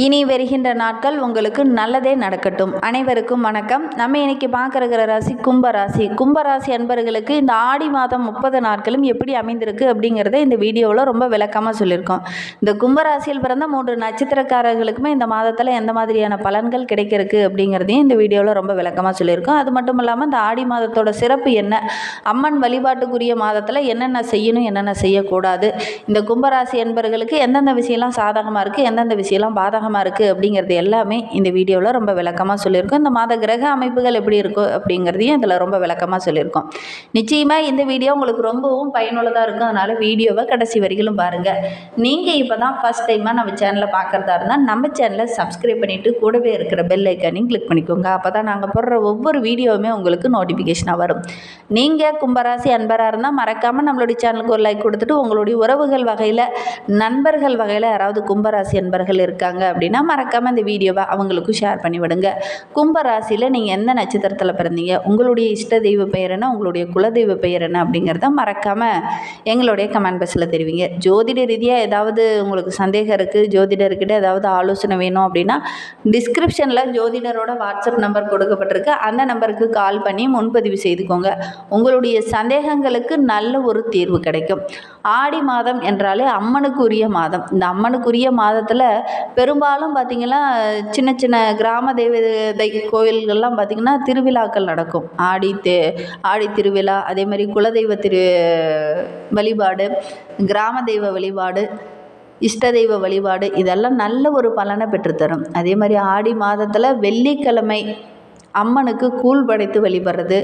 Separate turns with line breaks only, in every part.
இனி வருகின்ற நாட்கள் உங்களுக்கு நல்லதே நடக்கட்டும். அனைவருக்கும் வணக்கம். நம்ம இன்னைக்கு பார்க்குற ராசி கும்பராசி கும்பராசி அன்பர்களுக்கு இந்த ஆடி மாதம் முப்பது நாட்களும் எப்படி அமைந்திருக்கு அப்படிங்கிறத இந்த வீடியோவில் ரொம்ப விளக்கமாக சொல்லியிருக்கோம். இந்த கும்பராசியில் பிறந்த மூன்று நட்சத்திரக்காரர்களுக்குமே இந்த மாதத்தில் எந்த மாதிரியான பலன்கள் கிடைக்கிறதுக்கு அப்படிங்கிறதையும் இந்த வீடியோவில் ரொம்ப விளக்கமாக சொல்லியிருக்கோம். அது மட்டும் இல்லாமல் இந்த ஆடி மாதத்தோட சிறப்பு என்ன? அம்மன் வழிபாட்டுக்குரிய மாதத்தில் என்னென்ன செய்யணும் என்னென்ன செய்யக்கூடாது? இந்த கும்பராசி அன்பர்களுக்கு எந்தெந்த விஷயம்லாம் சாதகமாக இருக்குது எந்தெந்த விஷயம்லாம் பாதகம் பாதகமாக இருக்குது அப்படிங்கிறது எல்லாமே இந்த வீடியோவில் ரொம்ப விளக்கமாக சொல்லியிருக்கோம். இந்த மாத கிரக அமைப்புகள் எப்படி இருக்கும் அப்படிங்கிறதையும் இதில் ரொம்ப விளக்கமாக சொல்லியிருக்கோம். நிச்சயமாக இந்த வீடியோ உங்களுக்கு ரொம்பவும் பயனுள்ளதாக இருக்கும். அதனால் வீடியோவை கடைசி வரைக்கும் பாருங்கள் நீங்கள் இப்போ தான் ஃபஸ்ட் டைமாக நம்ம சேனலை பார்க்குறதா இருந்தால் நம்ம சேனலை சப்ஸ்கிரைப் பண்ணிவிட்டு கூடவே இருக்கிற பெல் ஐக்கானையும் கிளிக் பண்ணிக்கோங்க. அப்போ தான் நாங்கள் போடுற ஒவ்வொரு வீடியோவுமே உங்களுக்கு நோட்டிஃபிகேஷனாக வரும். நீங்கள் கும்பராசி அன்பராக இருந்தால் மறக்காமல் நம்மளுடைய சேனலுக்கு ஒரு லைக் கொடுத்துட்டு உங்களுடைய உறவுகள் வகையில் நண்பர்கள் வகையில் யாராவது கும்பராசி அன்பர்கள் இருக்காங்க அப்படின்னா மறக்காமல் இந்த வீடியோவை அவங்களுக்கும் ஷேர் பண்ணி விடுங்க. கும்பராசியில் நீங்கள் எந்த நட்சத்திரத்தில் பிறந்தீங்க? உங்களுடைய இஷ்ட தெய்வ பெயர் என்ன? உங்களுடைய குலதெய்வ பெயர் என்ன? அப்படிங்கிறத மறக்காமல் எங்களுடைய கமெண்ட் பாக்ஸில் தெரிவிங்க. ஜோதிட ரீதியாக ஏதாவது உங்களுக்கு சந்தேகம் இருக்குது ஜோதிடர்கிட்ட ஏதாவது ஆலோசனை வேணும் அப்படின்னா டிஸ்கிரிப்ஷனில் ஜோதிடரோட வாட்ஸ்அப் நம்பர் கொடுக்கப்பட்டிருக்கு. அந்த நம்பருக்கு கால் பண்ணி முன்பதிவு செய்துக்கோங்க. உங்களுடைய சந்தேகங்களுக்கு நல்ல ஒரு தீர்வு கிடைக்கும். ஆடி மாதம் என்றாலே அம்மனுக்குரிய மாதம். இந்த அம்மனுக்குரிய மாதத்தில் பெரும் பெரும்பாலும் பார்த்திங்கன்னா சின்ன சின்ன கிராம தேவதை கோவில்கள்லாம் பார்த்திங்கன்னா திருவிழாக்கள் நடக்கும். ஆடி தே ஆடி திருவிழா அதே மாதிரி குலதெய்வ திரு வழிபாடு கிராம தெய்வ வழிபாடு இஷ்ட தெய்வ வழிபாடு இதெல்லாம் நல்ல ஒரு பலனை பெற்றுத்தரும். அதே மாதிரி ஆடி மாதத்தில் வெள்ளிக்கிழமை அம்மனுக்கு கூழ் படைத்து வழிபடுறது.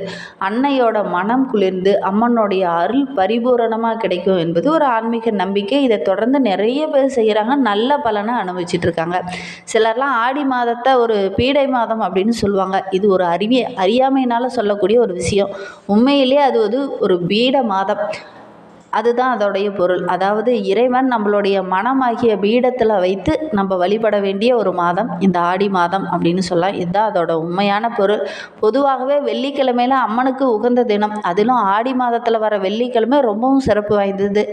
அன்னையோட மனம் குளிர்ந்து அம்மனுடைய அருள் பரிபூரணமாக கிடைக்கும் என்பது ஒரு ஆன்மீக நம்பிக்கை. இதை தொடர்ந்து நிறைய பேர் செய்கிறாங்க நல்ல பலனை அனுபவிச்சுட்டு இருக்காங்க சிலர்லாம் ஆடி மாதத்தை ஒரு பீடை மாதம் அப்படின்னு சொல்லுவாங்க. இது ஒரு அறிவிய அறியாமையினால் சொல்லக்கூடிய ஒரு விஷயம். உண்மையிலேயே அது வந்து ஒரு பீட மாதம். அதுதான் அதோடைய பொருள். அதாவது இறைவன் நம்மளுடைய மனமாகிய பீடத்தில் வைத்து நம்ம வழிபட வேண்டிய ஒரு மாதம் இந்த ஆடி மாதம் அப்படின்னு சொல்லலாம். இதுதான் அதோட உண்மையான பொருள். பொதுவாகவே வெள்ளிக்கிழமையில அம்மனுக்கு உகந்த தினம். அதிலும் ஆடி மாதத்தில் வர வெள்ளிக்கிழமை ரொம்பவும் சிறப்பு வாய்ந்தது.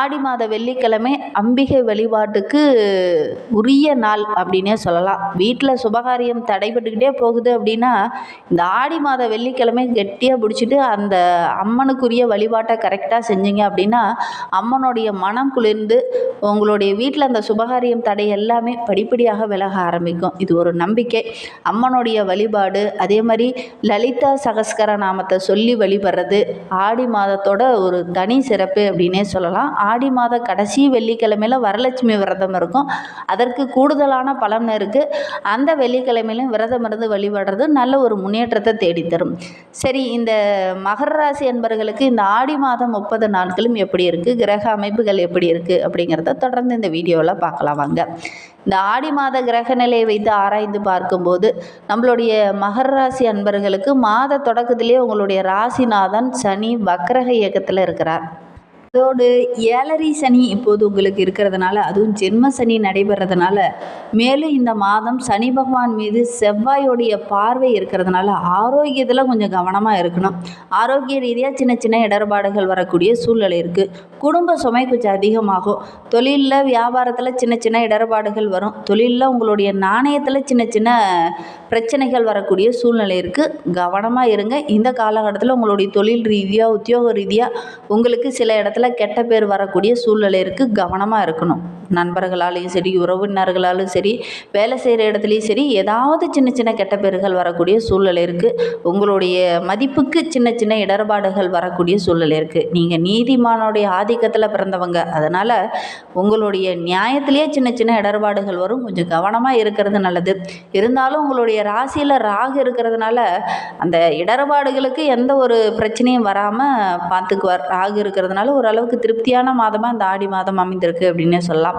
ஆடி மாத வெள்ளிக்கிழமை அம்பிகை வழிபாட்டுக்கு உரிய நாள் அப்படின்னே சொல்லலாம். வீட்டில் சுபகாரியம் தடைபட்டுக்கிட்டே போகுது அப்படின்னா இந்த ஆடி மாத வெள்ளிக்கிழமை கெட்டியாக பிடிச்சிட்டு அந்த அம்மனுக்குரிய வழிபாட்டை கரெக்டாக செஞ்சீங்க அப்படின்னா அம்மனுடைய மனம் குளிர்ந்து உங்களுடைய வீட்டில் அந்த சுபகாரியம் தடை எல்லாமே படிப்படியாக விலக ஆரம்பிக்கும். இது ஒரு நம்பிக்கை. அம்மனுடைய வழிபாடு அதே மாதிரி லலிதா சகஸ்கர நாமத்தை சொல்லி வழிபடுறது ஆடி மாதத்தோட ஒரு தனி சிறப்பு அப்படின்னே சொல்லலாம். ஆடி மாத கடைசி வெள்ளிக்கிழமையில வரலட்சுமி விரதம் இருக்கும். அதற்கு கூடுதலான பலன் இருக்குது அந்த வெள்ளிக்கிழமையிலும் விரதம் இருந்து வழிபடுறது நல்ல ஒரு முன்னேற்றத்தை தேடித்தரும். சரி இந்த மகர ராசி என்பர்களுக்கு இந்த ஆடி மாதம் முப்பது நாட்களும் எப்படி இருக்குது கிரக அமைப்புகள் எப்படி இருக்குது அப்படிங்கிறத தொடர்ந்து இந்த வீடியோவில் பார்க்கலாம் வாங்க. இந்த ஆடி மாத கிரக நிலையை வைத்து ஆராய்ந்து பார்க்கும்போது நம்மளுடைய மகர ராசி அன்பர்களுக்கு மாத தொடக்கத்திலே உங்களுடைய ராசிநாதன் சனி வக்ரக இயக்கத்தில் இருக்கிறார். அதோடு ஏழரை சனி இப்போது உங்களுக்கு இருக்கிறதுனால அதுவும் ஜென்ம சனி நடைபெறதுனால மேலும் இந்த மாதம் சனி பகவான் மீது செவ்வாயோடைய பார்வை இருக்கிறதுனால ஆரோக்கியத்தில் கொஞ்சம் கவனமாக இருக்கணும். ஆரோக்கிய ரீதியாக சின்ன சின்ன இடர்பாடுகள் வரக்கூடிய சூழ்நிலை இருக்குது குடும்ப சுமை கொஞ்சம் அதிகமாகும். தொழிலில் வியாபாரத்தில் சின்ன சின்ன இடர்பாடுகள் வரும். தொழிலில் உங்களுடைய நாணயத்தில் சின்ன சின்ன பிரச்சனைகள் வரக்கூடிய சூழ்நிலை இருக்குது கவனமாக இருங்க. இந்த காலகட்டத்தில் உங்களுடைய தொழில் ரீதியாக உத்தியோக ரீதியாக உங்களுக்கு சில இடத்துல கெட்ட பேர் வரக்கூடிய சூழ்நிலை இருக்குது கவனமாக இருக்கணும். நண்பர்களாலேயும் சரி உறவினர்களாலும் சரி வேலை செய்கிற இடத்துலையும் சரி ஏதாவது சின்ன சின்ன கெட்ட பேர்கள் வரக்கூடிய சூழ்நிலை இருக்குது உங்களுடைய மதிப்புக்கு சின்ன சின்ன இடர்பாடுகள் வரக்கூடிய சூழ்நிலை இருக்குது நீங்கள் நீதிமானுடைய ஆதிக்கத்தில் பிறந்தவங்க. அதனால் உங்களுடைய நியாயத்திலேயே சின்ன சின்ன இடர்பாடுகள் வரும். கொஞ்சம் கவனமாக இருக்கிறது நல்லது. இருந்தாலும் உங்களுடைய ராசியில் ராகு இருக்கிறதுனால அந்த இடர்பாடுகளுக்கு எந்த ஒரு பிரச்சனையும் வராமல் பார்த்துக்குவார் ராகு இருக்கிறதுனால ஒரு ஓரளவுக்கு திருப்தியான மாதமாக இந்த ஆடி மாதம் அமைந்திருக்கு அப்படின்னே சொல்லலாம்.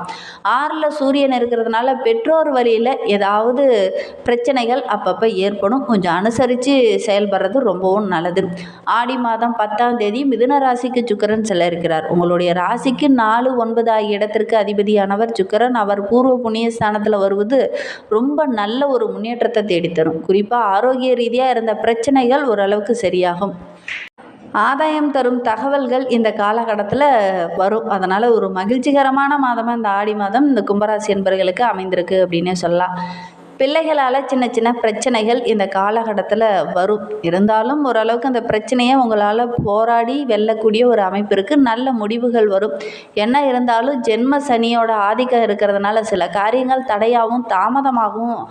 ஆறில் சூரியன் இருக்கிறதுனால பெற்றோர் வழியில் ஏதாவது பிரச்சனைகள் அப்பப்போ ஏற்படும். கொஞ்சம் அனுசரித்து செயல்படுறது ரொம்பவும் நல்லது. ஆடி மாதம் பத்தாம் தேதி மிதுன ராசிக்கு சுக்கரன் செல்ல இருக்கிறார். உங்களுடைய ராசிக்கு நாலு ஒன்பது ஆகிய இடத்திற்கு அதிபதியானவர் சுக்கரன். அவர் பூர்வ புண்ணிய ஸ்தானத்தில் வருவது ரொம்ப நல்ல ஒரு முன்னேற்றத்தை தேடித்தரும். குறிப்பாக ஆரோக்கிய ரீதியாக இருந்த பிரச்சனைகள் ஓரளவுக்கு சரியாகும். ஆதாயம் தரும் தகவல்கள் இந்த காலகட்டத்தில் வரும். அதனால் ஒரு மகிழ்ச்சிகரமான மாதமாக இந்த ஆடி மாதம் இந்த கும்பராசி என்பர்களுக்கு அமைந்திருக்கு அப்படின்னே சொல்லலாம். பிள்ளைகளால் சின்ன சின்ன பிரச்சனைகள் இந்த காலகட்டத்தில் வரும். இருந்தாலும் ஓரளவுக்கு அந்த பிரச்சனையை உங்களால் போராடி வெல்லக்கூடிய ஒரு அமைப்பு இருக்குது நல்ல முடிவுகள் வரும். என்ன இருந்தாலும் ஜென்ம சனியோட ஆதிக்கம் இருக்கிறதுனால சில காரியங்கள் தடையாகவும் தாமதமாகவும்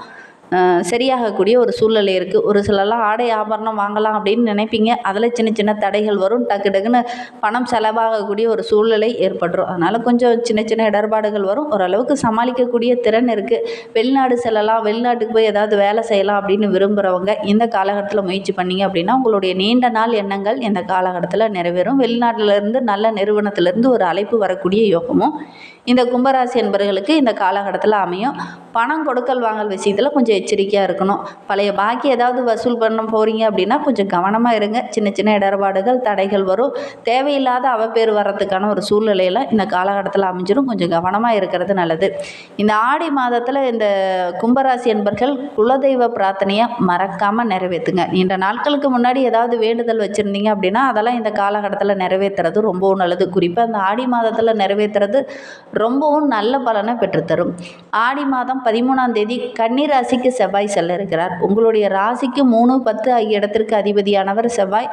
சரியாகக்கூடிய ஒரு சூழ்நிலை இருக்குது ஒரு சிலர்லாம் ஆடை ஆபரணம் வாங்கலாம் அப்படின்னு நினைப்பீங்க. அதில் சின்ன சின்ன தடைகள் வரும். டக்கு டக்குன்னு பணம் செலவாகக்கூடிய ஒரு சூழ்நிலை ஏற்பட்டுரும். அதனால் கொஞ்சம் சின்ன சின்ன இடர்பாடுகள் வரும். ஓரளவுக்கு சமாளிக்கக்கூடிய திறன் இருக்குது வெளிநாடு செல்லலாம். வெளிநாட்டுக்கு போய் ஏதாவது வேலை செய்யலாம் அப்படின்னு விரும்புகிறவங்க இந்த காலகட்டத்தில் முயற்சி பண்ணீங்க அப்படின்னா உங்களுடைய நீண்ட நாள் எண்ணங்கள் இந்த காலகட்டத்தில் நிறைவேறும். வெளிநாட்டிலிருந்து நல்ல நிறுவனத்திலேருந்து ஒரு அழைப்பு வரக்கூடிய யோகமும் இந்த கும்பராசி என்பவர்களுக்கு இந்த காலகட்டத்தில் அமையும். பணம் கொடுக்கல் வாங்கல் விஷயத்தில் கொஞ்சம் எச்சரிக்கையாக இருக்கணும். பழைய பாக்கி ஏதாவது வசூல் பண்ண போகிறீங்க அப்படின்னா கொஞ்சம் கவனமாக இருங்க. சின்ன சின்ன இடர்பாடுகள் தடைகள் வரும். தேவையில்லாத அவப்பேர் வர்றதுக்கான ஒரு சூழ்நிலையில் இந்த காலகட்டத்தில் அமைஞ்சிடும் கொஞ்சம் கவனமாக இருக்கிறது நல்லது. இந்த ஆடி மாதத்தில் இந்த கும்பராசி என்பர்கள் குலதெய்வ பிரார்த்தனையை மறக்காமல் நிறைவேற்றுங்க நீண்ட நாட்களுக்கு முன்னாடி ஏதாவது வேண்டுதல் வச்சுருந்தீங்க அப்படின்னா அதெல்லாம் இந்த காலகட்டத்தில் நிறைவேற்றுறது ரொம்பவும் நல்லது. குறிப்பாக இந்த ஆடி மாதத்தில் நிறைவேற்றுறது ரொம்பவும் நல்ல பலனை பெற்றுத்தரும். ஆடி மாதம் பதிமூணாம் தேதி கன்னிராசிக்கு செவ்வாய் செல்ல இருக்கிறார் உங்களுடைய ராசிக்கு மூணு பத்து ஆகிய இடத்திற்கு அதிபதியானவர் செவ்வாய்.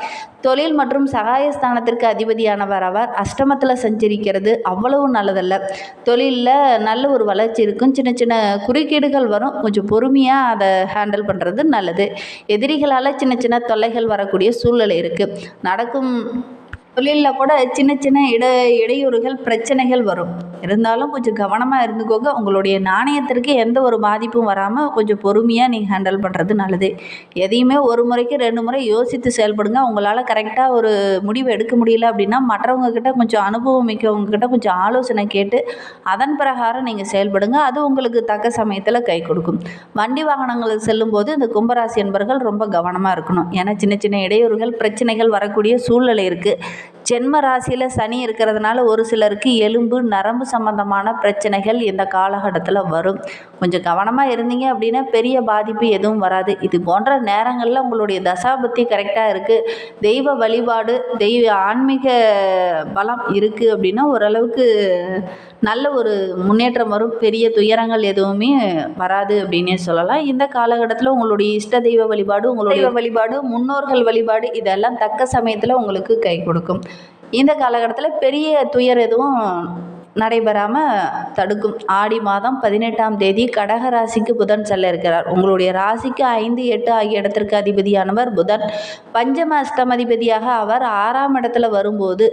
தொழில் மற்றும் சகாயஸ்தானத்திற்கு அதிபதியானவர் அவர். அஷ்டமத்தில் சஞ்சரிக்கிறது. அவ்வளவு நல்லதல்ல. தொழிலில் நல்ல ஒரு வளர்ச்சி இருக்கும். சின்ன சின்ன குறுக்கீடுகள் வரும். கொஞ்சம் பொறுமையாக அதை ஹேண்டில் பண்ணுறது நல்லது. எதிரிகளால் சின்ன சின்ன தொல்லைகள் வரக்கூடிய சூழ்நிலை இருக்குது நடக்கும் தொழிலில் கூட சின்ன சின்ன இட இடையூறுகள் பிரச்சனைகள் வரும். இருந்தாலும் கொஞ்சம் கவனமாக இருந்துக்கோங்க. உங்களுடைய நாணயத்திற்கு எந்த ஒரு பாதிப்பும் வராமல் கொஞ்சம் பொறுமையாக நீங்கள் ஹேண்டில் பண்ணுறது நல்லது. எதையுமே ஒரு முறைக்கு ரெண்டு முறை யோசித்து செயல்படுங்க. உங்களால் கரெக்டாக ஒரு முடிவு எடுக்க முடியல அப்படின்னா மற்றவங்க கிட்ட கொஞ்சம் அனுபவம் மிக்கவங்க கிட்ட கொஞ்சம் ஆலோசனை கேட்டு அதன் பிரகாரம் நீங்கள் செயல்படுங்க. அது உங்களுக்கு தக்க சமயத்தில் கை கொடுக்கும். வண்டி வாகனங்களுக்கு செல்லும்போது இந்த கும்பராசி என்பர்கள் ரொம்ப கவனமாக இருக்கணும். ஏன்னா சின்ன சின்ன இடையூறுகள் பிரச்சனைகள் வரக்கூடிய சூழ்நிலை இருக்குது ஜென்ம ராசியில் சனி இருக்கிறதுனால ஒரு சிலருக்கு எலும்பு நரம்பு சம்பந்தமான பிரச்சனைகள் இந்த காலகட்டத்தில் வரும். கொஞ்சம் கவனமாக இருந்தீங்க அப்படின்னா பெரிய பாதிப்பு எதுவும் வராது. இது போன்ற நேரங்களில் உங்களுடைய தசாபுத்தி கரெக்டாக இருக்குது தெய்வ வழிபாடு தெய்வ ஆன்மீக பலம் இருக்குது அப்படின்னா ஓரளவுக்கு நல்ல ஒரு முன்னேற்றம் வரும். பெரிய துயரங்கள் எதுவுமே வராது அப்படின்னே சொல்லலாம். இந்த காலகட்டத்தில் உங்களுடைய இஷ்ட தெய்வ வழிபாடு உங்களுடைய வழிபாடு முன்னோர்கள் வழிபாடு இதெல்லாம் தக்க சமயத்தில் உங்களுக்கு கை கொடுக்கும். இந்த காலகட்டத்தில் பெரிய துயர் எதுவும் நடைபெறாமல் தடுக்கும். ஆடி மாதம் பதினெட்டாம் தேதி கடக ராசிக்கு புதன் செல்ல இருக்கிறார். உங்களுடைய ராசிக்கு ஐந்து எட்டு ஆகிய இடத்திற்கு அதிபதியானவர் புதன். பஞ்சம அஷ்டமதிபதியாக அவர் ஆறாம் இடத்துல வரும்போது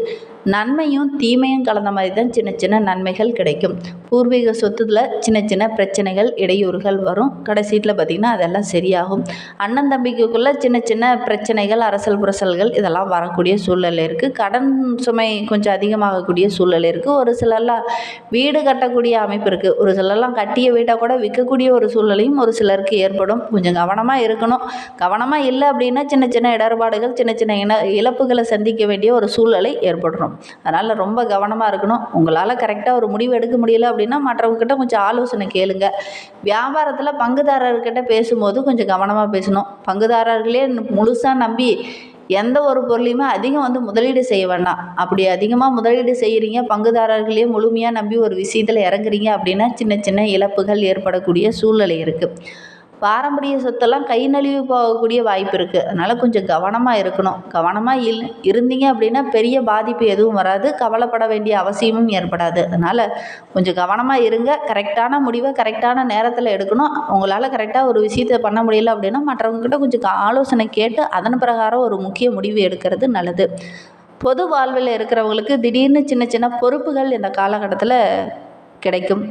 நன்மையும் தீமையும் கலந்த மாதிரி தான் சின்ன சின்ன நன்மைகள் கிடைக்கும். பூர்வீக சொத்துல சின்ன சின்ன பிரச்சனைகள் இடையூறுகள் வரும். கடைசீட்டில் பார்த்திங்கன்னா அதெல்லாம் சரியாகும். அண்ணன் தம்பிக்குள்ளே சின்ன சின்ன பிரச்சனைகள் அரசல் புரசல்கள் இதெல்லாம் வரக்கூடிய சூழ்நிலை இருக்குது கடன் சுமை கொஞ்சம் அதிகமாகக்கூடிய சூழ்நிலை இருக்குது ஒரு சிலரில் வீடு கட்டக்கூடிய அமைப்பு இருக்குது ஒரு சிலர்லாம் கட்டிய வீட்டை கூட விற்கக்கூடிய ஒரு சூழ்நிலையும் ஒரு சிலருக்கு ஏற்படும். கொஞ்சம் கவனமாக இருக்கணும். கவனமாக இல்லை அப்படின்னா சின்ன சின்ன இடர்பாடுகள் சின்ன சின்ன இன இழப்புகளை சந்திக்க வேண்டிய ஒரு சூழ்நிலை ஏற்படுறோம் அதனால் ரொம்ப கவனமாக இருக்கணும். உங்களால் கரெக்டாக ஒரு முடிவு எடுக்க முடியல அப்படின்னா மற்றவங்கக்கிட்ட கொஞ்சம் ஆலோசனை கேளுங்க. வியாபாரத்தில் பங்குதாரர்கிட்ட பேசும்போது கொஞ்சம் கவனமாக பேசணும். பங்குதாரர்களே முழுசாக நம்பி எந்த ஒரு பொருளையுமே அதிகம் வந்து முதலீடு செய்ய வேண்டாம். அப்படி அதிகமாக முதலீடு செய்கிறீங்க பங்குதாரர்களையே முழுமையாக நம்பி ஒரு விஷயத்தில் இறங்குறீங்க அப்படின்னா சின்ன சின்ன இழப்புகள் ஏற்படக்கூடிய சூழ்நிலை இருக்குது பாரம்பரிய சொத்தெல்லாம் கை நழுவி போகக்கூடிய வாய்ப்பு இருக்குது அதனால் கொஞ்சம் கவனமாக இருக்கணும். கவனமாக இல் இருந்தீங்க அப்படின்னா பெரிய பாதிப்பு எதுவும் வராது. கவலைப்பட வேண்டிய அவசியமும் ஏற்படாது. அதனால் கொஞ்சம் கவனமாக இருங்க. கரெக்டான முடிவை கரெக்டான நேரத்தில் எடுக்கணும். உங்களால் கரெக்டாக ஒரு விஷயத்தை பண்ண முடியல அப்படின்னா மற்றவங்கக்கிட்ட கொஞ்சம் ஆலோசனை கேட்டு அதன் பிரகாரம் ஒரு முக்கிய முடிவு எடுக்கிறது நல்லது. பொது வாழ்வில் இருக்கிறவங்களுக்கு திடீர்னு சின்ன சின்ன பொறுப்புகள் இந்த காலகட்டத்தில் கிடைக்கும்.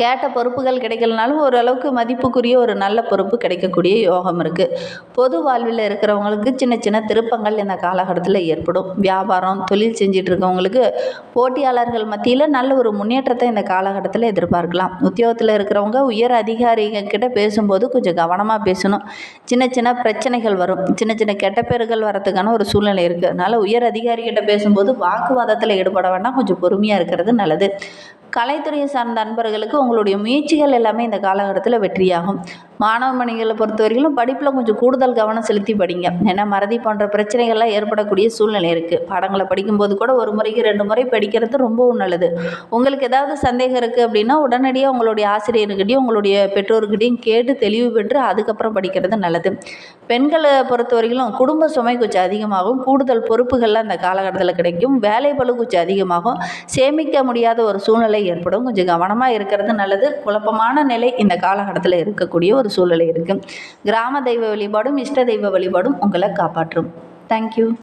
கேட்ட பொறுப்புகள் கிடைக்கலனாலும் ஓரளவுக்கு மதிப்புக்குரிய ஒரு நல்ல பொறுப்பு கிடைக்கக்கூடிய யோகம் இருக்குது பொது வாழ்வில் இருக்கிறவங்களுக்கு சின்ன சின்ன திருப்பங்கள் இந்த காலகட்டத்தில் ஏற்படும். வியாபாரம் தொழில் செஞ்சிட்டு இருக்கவங்களுக்கு போட்டியாளர்கள் மத்தியில் நல்ல ஒரு முன்னேற்றத்தை இந்த காலகட்டத்தில் எதிர்பார்க்கலாம். உத்தியோகத்தில் இருக்கிறவங்க உயர் அதிகாரிகள் கிட்ட பேசும்போது கொஞ்சம் கவனமாக பேசணும். சின்ன சின்ன பிரச்சனைகள் வரும். சின்ன சின்ன கெட்ட பேர்கள் வரத்துக்கான ஒரு சூழ்நிலை இருக்குது அதனால் உயர் அதிகாரிகிட்ட பேசும்போது வாக்குவாதத்தில் ஈடுபட வேண்டாம். கொஞ்சம் பொறுமையாக இருக்கிறது நல்லது. கலைத்துறையை சார்ந்த அன்பர்களுக்கு உங்களுடைய முயற்சிகள் எல்லாமே இந்த காலகட்டத்தில் வெற்றியாகும். மாணவ மணிகளை பொறுத்த வரைக்கும் படிப்பில் கொஞ்சம் கூடுதல் கவனம் செலுத்தி படிங்க. ஏன்னா மறதி போன்ற பிரச்சனைகள்லாம் ஏற்படக்கூடிய சூழ்நிலை இருக்குது பாடங்களை படிக்கும்போது கூட ஒரு முறைக்கு ரெண்டு முறை படிக்கிறது ரொம்பவும் நல்லது. உங்களுக்கு ஏதாவது சந்தேகம் இருக்குது அப்படின்னா உடனடியாக உங்களுடைய ஆசிரியர்கிட்டையும் உங்களுடைய பெற்றோர்கிட்டையும் கேட்டு தெளிவு பெற்று அதுக்கப்புறம் படிக்கிறது நல்லது. பெண்களை பொறுத்த வரைக்கும் குடும்ப சுமை கொஞ்சம் அதிகமாகும். கூடுதல் பொறுப்புகள்லாம் அந்த காலகட்டத்தில் கிடைக்கும். வேலை பழு கொஞ்சம் அதிகமாகும். சேமிக்க முடியாத ஒரு சூழ்நிலை ஏற்படும். கொஞ்சம் கவனமாக இருக்கிறது நல்லது. குழப்பமான நிலை இந்த காலகட்டத்தில் இருக்கக்கூடிய ஒரு ஒரு சூழ்நிலை இருக்குது கிராம தெய்வ வழிபாடும் இஷ்ட தெய்வ வழிபாடும் உங்களை காப்பாற்றும். தேங்க்யூ